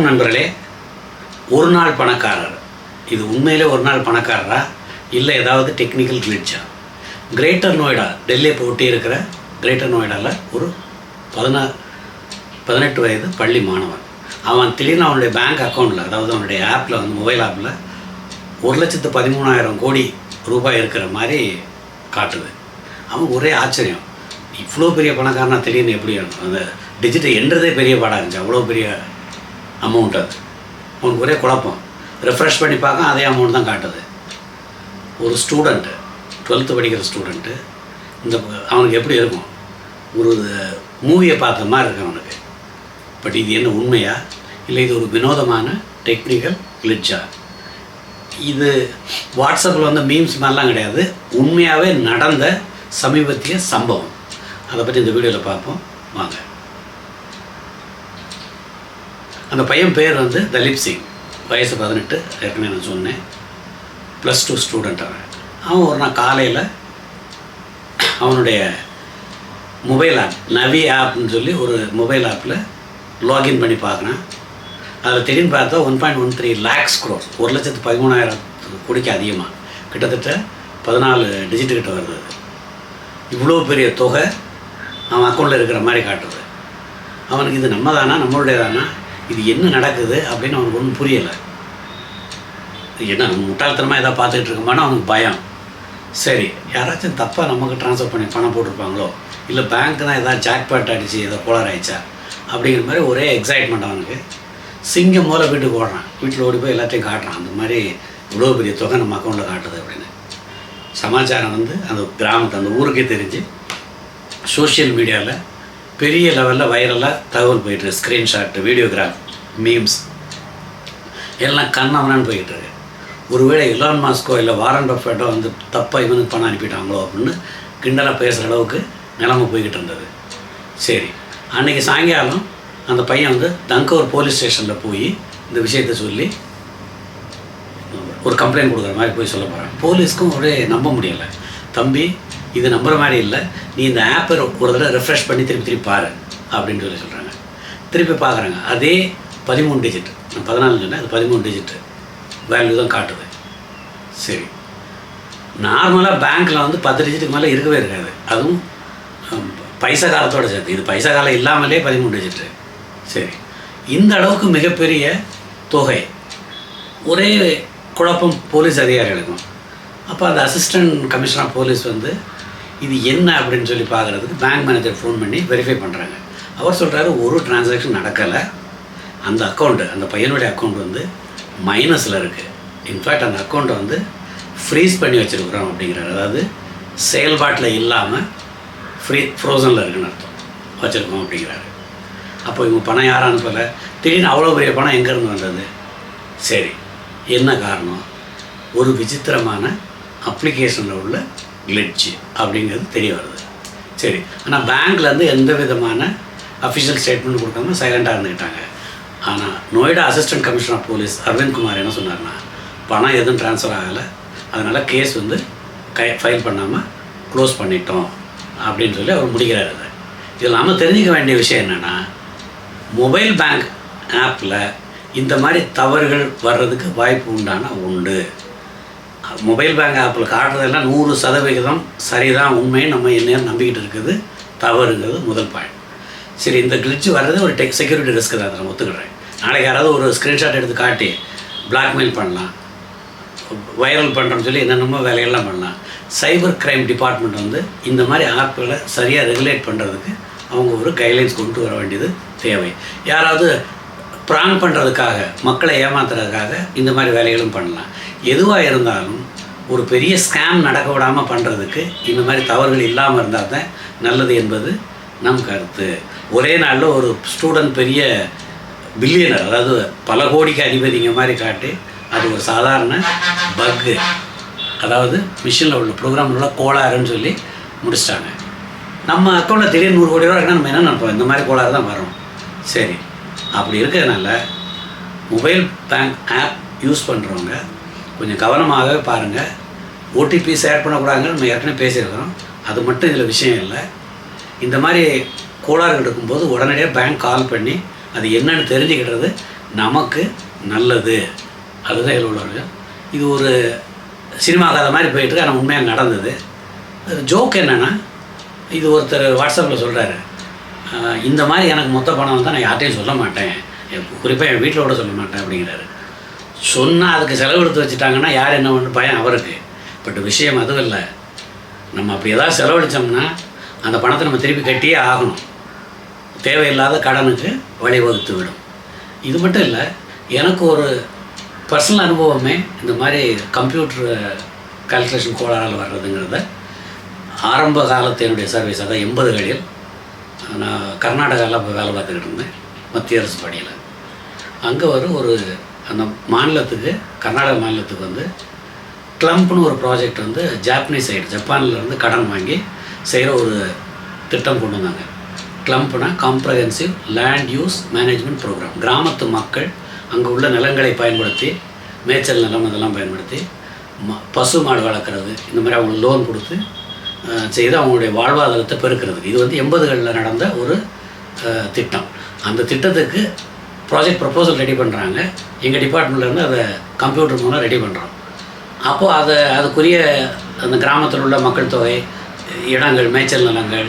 வணக்கம் நண்பர்களே. ஒரு நாள் பணக்காரர். இது உண்மையிலே ஒரு நாள் பணக்காரரா? இல்லை ஏதாவது டெக்னிக்கல் கிளிட்சா கிரேட்டர் நோய்டா டெல்லியை போட்டி இருக்கிற கிரேட்டர் நோய்டாவில் ஒரு பதினா பதினெட்டு வயது பள்ளி மாணவன். அவன் திடீர்னு அவனுடைய பேங்க் அக்கௌண்ட்டில் அதாவது அவனுடைய ஆப்பில் வந்து மொபைல் ஆப்பில் ஒரு லட்சத்து பதிமூணாயிரம் கோடி ரூபாய் இருக்கிற மாதிரி காட்டுது. அவன் ஒரே ஆச்சரியம். இவ்வளோ பெரிய பணக்காரனா திடீர்னு எப்படி அந்த டிஜிட்டல் என்றதே பெரிய பாடாக இருந்துச்சு. அவ்வளோ பெரிய அமௌண்ட் அது அவனுக்கு ஒரே குழப்பம். ரெஃப்ரெஷ் பண்ணி பார்க்க அதே அமௌண்ட் தான் காட்டுது. ஒரு ஸ்டூடெண்ட்டு டுவெல்த்து படிக்கிற ஸ்டூடெண்ட்டு இந்த அவனுக்கு எப்படி இருக்கும்? ஒரு மூவியை பார்த்த மாதிரி இருக்கு அவனுக்கு. பட் இது என்ன உண்மையா? இல்லை இது ஒரு வினோதமான டெக்னிக்கல் கிளிச்சா இது வாட்ஸ்அப்பில் வந்து மீம்ஸ் மாதிரிலாம் கிடையாது. உண்மையாகவே நடந்த சமீபத்திய சம்பவம். அதை பற்றி இந்த வீடியோவில் பார்ப்போம். வாங்க. அந்த பையன் பேர் வந்து தலீப் சிங். வயசு பதினெட்டு ஏற்கனவே நான் சொன்னேன். ப்ளஸ் டூ ஸ்டூடெண்ட் அவன். அவன் ஒரு நாள் காலையில் அவனுடைய மொபைல் ஆப் நவி ஆப்னு சொல்லி ஒரு மொபைல் ஆப்பில் லாகின் பண்ணி பார்க்குறான். அதில் திடீர்னு பார்த்தா one point one three lakhs crores ஒரு லட்சத்து பதிமூணாயிரம் கோடிக்கு அதிகமாக கிட்டத்தட்ட பதினாலு டிஜிட் கிட்ட வருது இவ்வளோ பெரிய தொகை அவன் அக்கௌண்ட்டில் இருக்கிற மாதிரி காட்டுது. அவனுக்கு இது நம்ம தானா நம்மளுடைய தானா இது என்ன நடக்குது அப்படின்னு அவனுக்கு ஒன்றும் புரியலை. இது என்ன நம்ம முட்டாள்தனமாக எதாவது பார்த்துக்கிட்டு இருக்கோமான்னு அவனுக்கு பயம். சரி யாராச்சும் தப்பாக நமக்கு ட்ரான்ஸ்ஃபர் பண்ணி பணம் போட்டிருப்பாங்களோ இல்லை பேங்க் தான் ஏதாவது ஜாக்பேட் அடித்து ஏதோ கோளாறு ஆயிடுச்சா அப்படிங்கிற மாதிரி ஒரே எக்ஸைட்மெண்ட் அவனுக்கு. சிங்கம் மூல வீட்டுக்கு ஓடுறான். வீட்டில் ஓடி போய் எல்லாத்தையும் காட்டுறான். அந்த மாதிரி இவ்வளோ பெரிய தொகை நம்ம அக்கௌண்ட்டில் காட்டுது அப்படின்னு. சமாச்சாரம் வந்து அந்த கிராமத்தை அந்த ஊருக்கே தெரிஞ்சு சோஷியல் மீடியாவில் பெரிய லெவலில் வைரலாக தகவல் போயிட்டுருக்கு ஸ்க்ரீன்ஷாட்டு வீடியோகிராஃப் மீம்ஸ் எல்லாம் கண்ணவனான்னு போயிட்டு இருக்கு. ஒருவேளை இலான் மாஸ்கோ இல்லை வாரன் பஃபேட்டோ வந்து தப்பாக இவனுக்கு பணம் அனுப்பிட்டாங்களோ அப்படின்னு கிண்டலாக பேசுகிற அளவுக்கு நிலம போய்கிட்டு இருந்தது. சரி அன்றைக்கி சாயங்காலம் அந்த பையன் வந்து தங்கூர் போலீஸ் ஸ்டேஷனில் போய் இந்த விஷயத்தை சொல்லி ஒரு கம்ப்ளைண்ட் கொடுக்குற மாதிரி போய் சொல்ல போகிறேன் போலீஸ்க்கும் ஒரே நம்ப முடியலை. தம்பி இது நம்புற மாதிரி இல்லை. நீ இந்த ஆப்பை ஒரு தடவை ரெஃப்ரெஷ் பண்ணி திருப்பி திருப்பி பாரு அப்படின்னு சொல்லி சொல்கிறாங்க திருப்பி பார்க்குறாங்க அதே பதிமூணு டிஜிட் நான் பதினாலு சொன்னேன் அது பதிமூணு டிஜிட்டு வேல்யூ தான் காட்டுது. சரி. நார்மலாக பேங்க்கில் வந்து பத்து டிஜிட்டுக்கு மேலே இருக்கவே இருக்காது. அதுவும் பைசா காலத்தோட சேர்த்து. இது பைசா காலம் இல்லாமலே பதிமூணு டிஜிட்டு சரி. இந்த அளவுக்கு மிகப்பெரிய தொகை. ஒரே குழப்பம் போலீஸ் அதிகாரிகளுக்கும். அப்போ அந்த அசிஸ்டன்ட் கமிஷனர் போலீஸ் வந்து இது என்ன அப்படின்னு சொல்லி பார்க்குறதுக்கு பேங்க் மேனேஜர் ஃபோன் பண்ணி வெரிஃபை பண்ணுறாங்க அவர் சொல்கிறாரு ஒரு டிரான்சாக்ஷன் நடக்கலை. அந்த அக்கௌண்ட்டு அந்த பையனுடைய அக்கௌண்ட் வந்து மைனஸில் இருக்குது இன்ஃபேக்ட் அந்த அக்கௌண்ட்டை வந்து ஃப்ரீஸ் பண்ணி வச்சுருக்குறோம் அப்படிங்கிறாரு. அதாவது செயல்பாட்டில் இல்லாமல் ஃப்ரீ ஃப்ரோசனில் இருக்குன்னு அர்த்தம். வச்சுருக்கோம் அப்படிங்கிறாரு. அப்போ இவங்க பணம் யாரும் அனுப்பலை திடீர்னு அவ்வளோ பெரிய பணம் எங்கேருந்து வந்தது? சரி என்ன காரணம்? ஒரு விசித்திரமான அப்ளிகேஷனில் உள்ள கிளிட்ஜு அப்படிங்கிறது தெரிய வருது. சரி ஆனால் பேங்க்லேருந்து எந்த விதமான அஃபிஷியல் ஸ்டேட்மெண்ட் கொடுக்காம சைலண்ட்டாக இருந்துக்கிட்டாங்க ஆனால் Noida assistant commissioner of police Arvind Kumar என்ன சொன்னார்னா பணம் எதுவும் ட்ரான்ஸ்ஃபர் ஆகலை. அதனால் கேஸ் வந்து கை ஃபைல் பண்ணாமல் க்ளோஸ் பண்ணிட்டோம் அப்படின்னு சொல்லி அவர் முடிக்கிறார் அதை. இதில் நம்ம தெரிஞ்சுக்க வேண்டிய விஷயம் என்னென்னா மொபைல் பேங்க் ஆப்பில் இந்த மாதிரி தவறுகள் வர்றதுக்கு வாய்ப்பு உண்டான உண்டு மொபைல் பேங்க் ஆப்பில் காட்டுறதெல்லாம் நூறு சதவிகிதம் சரிதான் உண்மையை நம்ம என்ன நம்பிக்கிட்டு இருக்குது தவறுங்கிறது முதல் பாயிண்ட் சரி இந்த கிளிச்சு வர்றது ஒரு டெக் செக்யூரிட்டி ரிஸ்க் தான் அதை நான் ஒத்துக்கிறேன். நாளைக்கு யாராவது ஒரு ஸ்க்ரீன்ஷாட் எடுத்து காட்டி பிளாக்மெயில் பண்ணலாம் வைரல் பண்ணுறோம்னு சொல்லி என்னென்னமோ வேலையெல்லாம் பண்ணலாம். சைபர் கிரைம் டிபார்ட்மெண்ட் வந்து இந்த மாதிரி ஆப்புகளை சரியாக ரெகுலேட் பண்ணுறதுக்கு அவங்க ஒரு கைட்லைன்ஸ் கொண்டு வர வேண்டியது தேவை. யாராவது ப்ராங் பண்ணுறதுக்காக மக்களை ஏமாத்துறதுக்காக இந்த மாதிரி வேலைகளும் பண்ணலாம். எதுவாக இருந்தாலும் ஒரு பெரிய ஸ்கேம் நடக்க விடாமல் பண்ணுறதுக்கு இந்த மாதிரி தவறுகள் இல்லாமல் இருந்தால் தான் நல்லது என்பது நம் கருத்து. ஒரே நாளில் ஒரு ஸ்டூடெண்ட் பெரிய பில்லியனர் அதாவது பல கோடிக்கு அதிபதிங்க மாதிரி காட்டி அது ஒரு சாதாரண பக்கு அதாவது மிஷினில் உள்ள ப்ரோக்ராமில் உள்ள கோளாறுன்னு சொல்லி முடிச்சிட்டாங்க. நம்ம அக்கௌண்ட்டில் திடீர்னு நூறு கோடி ரூபா இருக்குன்னா நம்ம என்ன நினைப்போம்? இந்த மாதிரி கோளாறு தான் வரும். சரி அப்படி இருக்கிறதுனால மொபைல் பேங்க் ஆப் யூஸ் பண்ணுறவங்க கொஞ்சம் கவனமாகவே பாருங்கள் ஓடிபி ஷேர் பண்ணக்கூடாதுன்னு நம்ம ஏற்கனவே பேசியிருக்கிறோம். அது மட்டும் இதில் விஷயம் இல்லை. இந்த மாதிரி கோளாறுகள் இருக்கும்போது உடனடியாக பேங்க் கால் பண்ணி அது என்னன்னு தெரிஞ்சுக்கிட்டது நமக்கு நல்லது. அதுதான் இதில் உள்ளவர்கள் இது ஒரு சினிமா கதை மாதிரி போயிட்டு ஆனால் உண்மையாக நடந்தது. ஜோக் என்னென்னா இது ஒருத்தர் வாட்ஸ்அப்பில் சொல்கிறாரு இந்த மாதிரி எனக்கு மொத்த பணம் வந்தால் நான் யார்ட்டையும் சொல்ல மாட்டேன். குறிப்பாக என் வீட்டில் கூட சொல்ல மாட்டேன் அப்படிங்கிறாரு. சொன்னால் அதுக்கு செலவு எடுத்து வச்சுட்டாங்கன்னா யார் என்ன ஒன்று பயம்? அவருக்கு. பட் விஷயம் அதுவும் இல்லை நம்ம அப்படி ஏதாவது செலவழித்தோம்னா அந்த பணத்தை நம்ம திருப்பி கட்டியே ஆகணும். தேவையில்லாத கடனுக்கு வழிவகுத்து விடும். இது மட்டும் இல்லை எனக்கு ஒரு பர்சனல் அனுபவமே இந்த மாதிரி கம்ப்யூட்டர் கால்குலேஷன் கோளாறால் வர்றதுங்கிறத ஆரம்ப காலத்து என்னுடைய சர்வீஸ் அதான் எண்பதுகளில் நான் கர்நாடகாவில் இப்போ வேலை பார்த்துக்கிட்டு இருந்தேன் மத்திய அரசு பணியில். அங்கே ஒரு ஒரு அந்த மாநிலத்துக்கு கர்நாடக மாநிலத்துக்கு வந்து க்ளம்ப்னு ஒரு ப்ராஜெக்ட் வந்து ஜாப்பனீஸ் சைடு ஜப்பான்ல இருந்து கடன் வாங்கி செய்கிற ஒரு திட்டம் கொண்டு வந்தாங்க. க்ளம்ப்னா comprehensive land use management program கிராமத்து மக்கள் அங்கே உள்ள நிலங்களை பயன்படுத்தி மேய்ச்சல் நிலம் இதெல்லாம் பயன்படுத்தி ம பசு மாடு வளர்க்குறது இந்த மாதிரி அவங்களுக்கு லோன் கொடுத்து செய்து அவங்களுடைய வாழ்வாதாரத்தை பெருக்கிறதுக்கு இது வந்து எண்பதுகளில் நடந்த ஒரு திட்டம். அந்த திட்டத்துக்கு ப்ராஜெக்ட் ப்ரப்போசல் ரெடி பண்ணுறாங்க எங்கள் டிபார்ட்மெண்ட்லேருந்து அதை கம்ப்யூட்டர் மூலம் ரெடி பண்ணுறோம் அப்போது அதை அதுக்குரிய அந்த கிராமத்தில் உள்ள மக்கள் தொகை இடங்கள் மேய்ச்சல் நிலங்கள்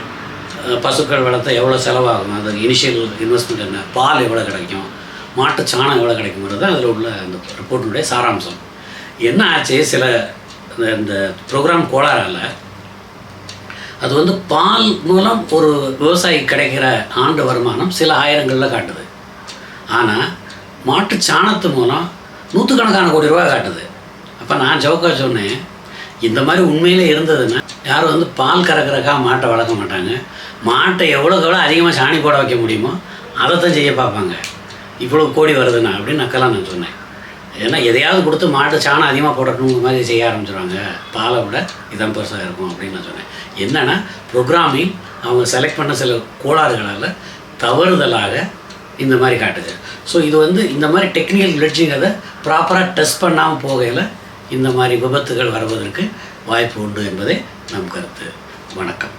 பசுக்கள் வளர்த்த எவ்வளோ செலவாகும் அது இனிஷியல் இன்வெஸ்ட்மெண்ட் என்ன பால் எவ்வளோ கிடைக்கும் மாட்டு சாணம் எவ்வளோ கிடைக்குங்கிறது தான் அதில் உள்ள அந்த ரிப்போர்ட்டினுடைய சாராம்சம். என்ன ஆச்சு சில இந்த ப்ரோக்ராம் கோளாறால் அது வந்து பால் மூலம் ஒரு விவசாயி கிடைக்கிற ஆண்டு வருமானம் சில ஆயிரங்களில் காட்டுது. ஆனால் மாட்டு சாணத்து மூலம் நூற்றுக்கணக்கான கோடி ரூபாய் காட்டுது. அப்போ நான் ஜவுக்கா சொன்னேன் இந்த மாதிரி உண்மையிலே இருந்ததுன்னா யாரும் வந்து பால் கறக்கிறக்கா மாட்டை வளர்க்க மாட்டாங்க. மாட்டை எவ்வளோக்கு எவ்வளோ அதிகமாக சாணி போட வைக்க முடியுமோ அதை தான் செய்ய பார்ப்பாங்க. இவ்வளோ கோடி வருதுண்ணா அப்படின்னு நக்கெல்லாம் நான் சொன்னேன். ஏன்னா எதையாவது கொடுத்து மாட்டு சாணம் அதிகமாக போடணுங்கிற மாதிரி செய்ய ஆரம்பிச்சிடுவாங்க பாலை விட இதான் பெருசாக இருக்கும் அப்படின்னு நான் சொன்னேன். என்னென்னா ப்ரோக்ராமிங் அவங்க செலக்ட் பண்ண சில கோளாறுகளால் தவறுதலாக இந்த மாதிரி காட்டுது. ஸோ இது வந்து இந்த மாதிரி டெக்னிக்கல் கிளட்சிங்கிறத ப்ராப்பராக டெஸ்ட் பண்ணாமல் போகையில் இந்த மாதிரி விபத்துகள் வருவதற்கு வாய்ப்பு உண்டு என்பதே நம் கருத்து. வணக்கம்.